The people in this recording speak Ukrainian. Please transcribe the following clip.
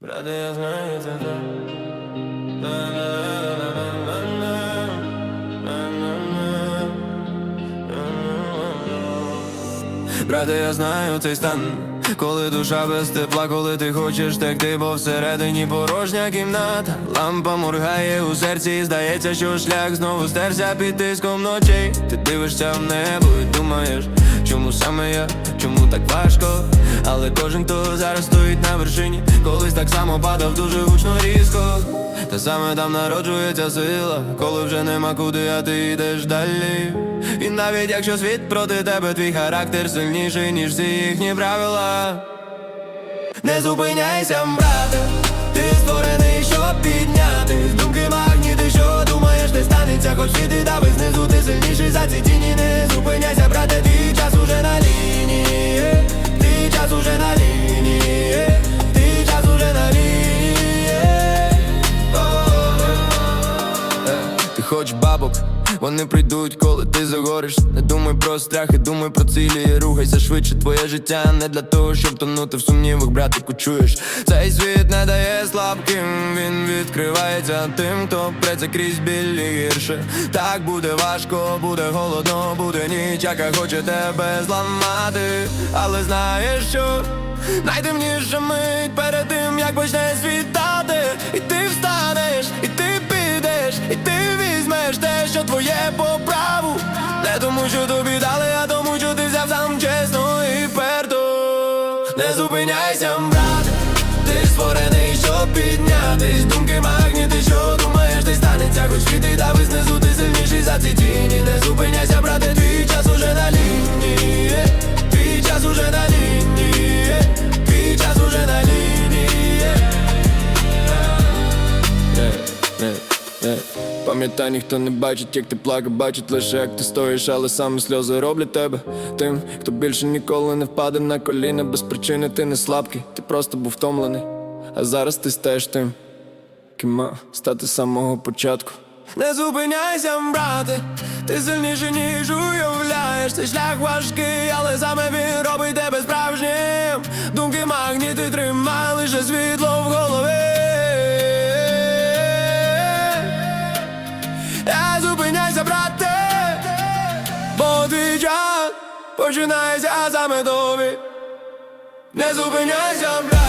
Брате, я знаю це так. Брате, я знаю цей стан, коли душа без тепла, коли ти хочеш текти, бо всередині порожня кімната. Лампа моргає у серці, і здається, що шлях знову стерся під тиском ночей. Ти дивишся в небо і думаєш, чому саме я, чому так важко? Але кожен, хто зараз стоїть на вершині, колись так само падав дуже гучно різко. Та саме там народжується сила, коли вже нема куди, а ти йдеш далі. І навіть якщо світ проти тебе, твій характер сильніший, ніж всі їхні правила. Не зупиняйся, брате, ти створений, щоб піднятись Думки магніти, що думаєш, не станеться, хоч світи дави знизу, хоч бабок, вони прийдуть, коли ти загориш. Не думай про страхи, думай про цілі. Рухайся швидше, твоє життя не для того, щоб тонути в сумнівах, братику, чуєш. Цей світ не дає слабким, він відкривається тим, хто преться крізь біль і гірше. Так буде важко, буде голодно, буде ніч, яка хоче тебе зламати. Але знаєш що? Найтемніша мить перед тим, як почне світати, і ти встанеш, і ти підеш, і ти візьмеш те, що твоє по праву. Не тому, що тобі дали, а тому, що ти взяв сам чесно і вперто. Не зупиняйся, брат, ти створений, щоб піднятись. Думки магніти, що думаєш, ти станеться, хоч світи дави знизу, ти сильніший за ці тіні. Не зупиняйся, брате, твій час уже на лінії. Твій час уже на лінії. Твій час уже на лінії. Пам'ятай, ніхто не бачить, як ти плакав, бачить лише як ти стоїш, але саме сльози роблять тебе тим, хто більше ніколи не впаде на коліна без причини, ти не слабкий, ти просто був втомлений. А зараз ти стаєш тим, ким мав стати з самого початку. Не зупиняйся, брате, ти сильніший, ніж уявляєш. Цей шлях важкий, але саме він робить тебе справжнім. Думки магніти тримай лише світло в голові. Твій час починається саме тобі. Не зупиняйся, брате.